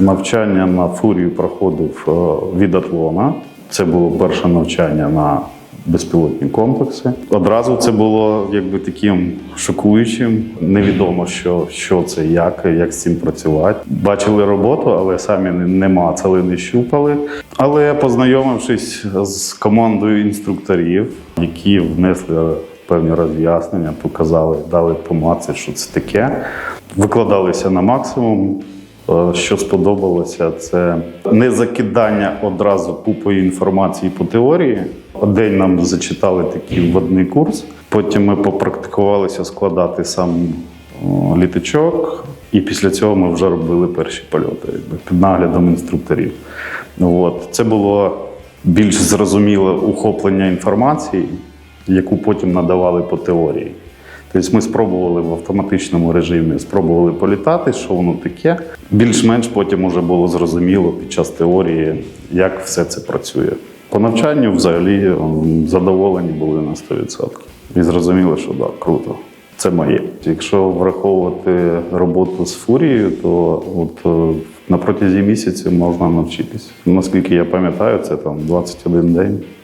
Навчання на фурію проходив е, від Атлона. Це було перше навчання на безпілотні комплекси. Одразу це було якби таким шокуючим. Невідомо, що, що це, як, як з цим працювати. Бачили роботу, але самі не, мацали, не щупали. Але познайомившись з командою інструкторів, які внесли певні роз'яснення, показали, дали помацати, що це таке. Викладалися на максимум. Е, Що сподобалося, це не закидання одразу купою інформації по теорії. День нам зачитали такий вводний курс. Потім ми попрактикувалися складати сам о, літачок, і після цього ми вже робили перші польоти під наглядом інструкторів. От. Це було більш зрозуміле ухоплення інформації, яку потім надавали по теорії. Тобто ми спробували в автоматичному режимі, спробували політати, що воно таке. Більш-менш потім вже було зрозуміло під час теорії, як все це працює. По навчанню взагалі задоволені були на 100%. І зрозуміли, що так, круто. Це моє. Якщо враховувати роботу з фурією, то от е, на протязі місяця можна навчитись. Наскільки я пам'ятаю, це там 21 день.